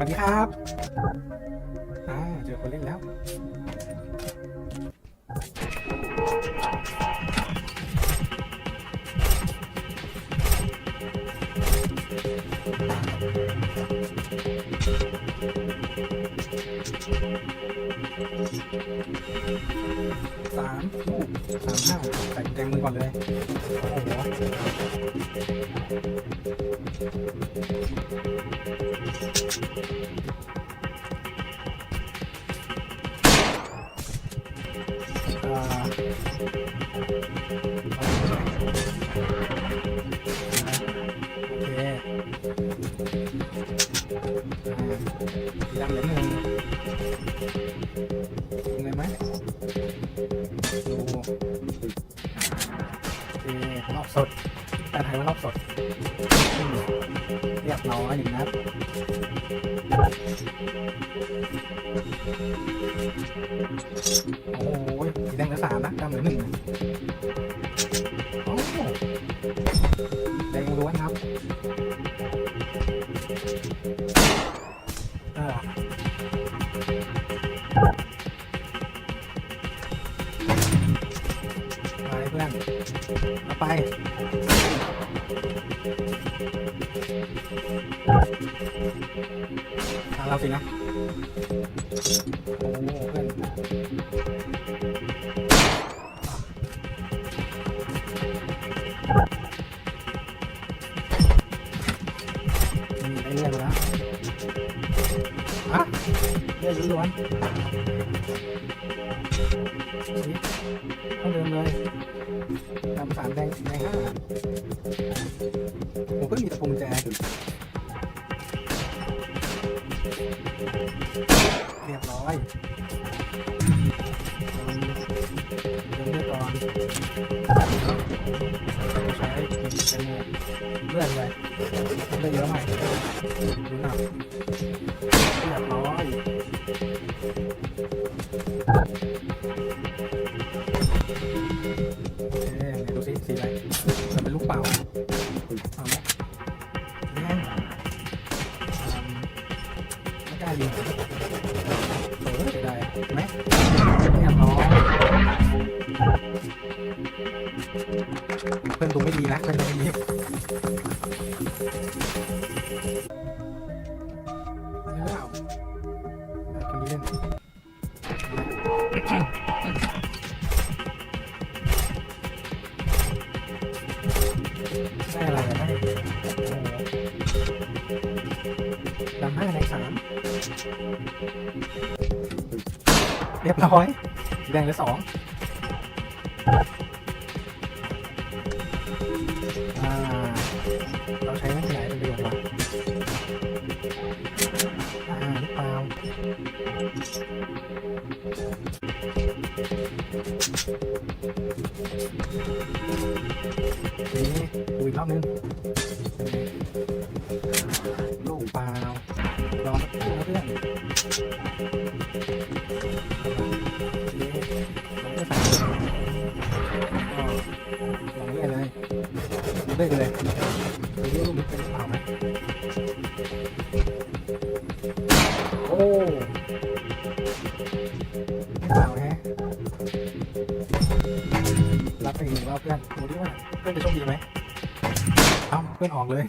สวัสดีครับ อ่า เจอคนเล่นแล้ว สามสามห้าใส่กุญแจมือก่อนเลย โอ้โห เรียบร้อยหนึ่งนัดโอ้ยสีแดงเหลือสามนะดำเหลือหนึ่งโอ้แดงล้วนครับอ่ามาเลยเพื่อนเอาไป เราสินะโอ้โหเพื่อนได้เลือกแล้วอะเรื่องล้วนต้องเดินเลยดำสามแดงแดงห้าผมเพิ่งมีตะปูกุญแจถึง เลือดก่อนใช้เป็นเลือดเลยเลือดเยอะหน่อยดูหนักเรียบร้อยโอเคไหนดูสิสีอะไรจะเป็นลูกเป่าเอาไหมแน่นอืมไม่กล้ายิงเไหมเรียบร้อยเพื่อนดูไม่ดีนะเพื่อนดูไม่ดีไม่เล่าคนนี้เล่นได้อะไรได้ดำห้าในสาม รียบร้อย แดงเหลือสองเราใช้ไม่ขยายเป็นประโยชน์วะอ่าหรือเปล่านี่ดูอีกรอบนึง เลื่อยเลยดูดิลูกมันเป็นเปล่าไหมโอ้ไม่เปล่าแฮะรับไปอีกรอบเพื่อนดูดิว่าเพื่อนจะโชคดีไหมเอ้าเพื่อนออกเลย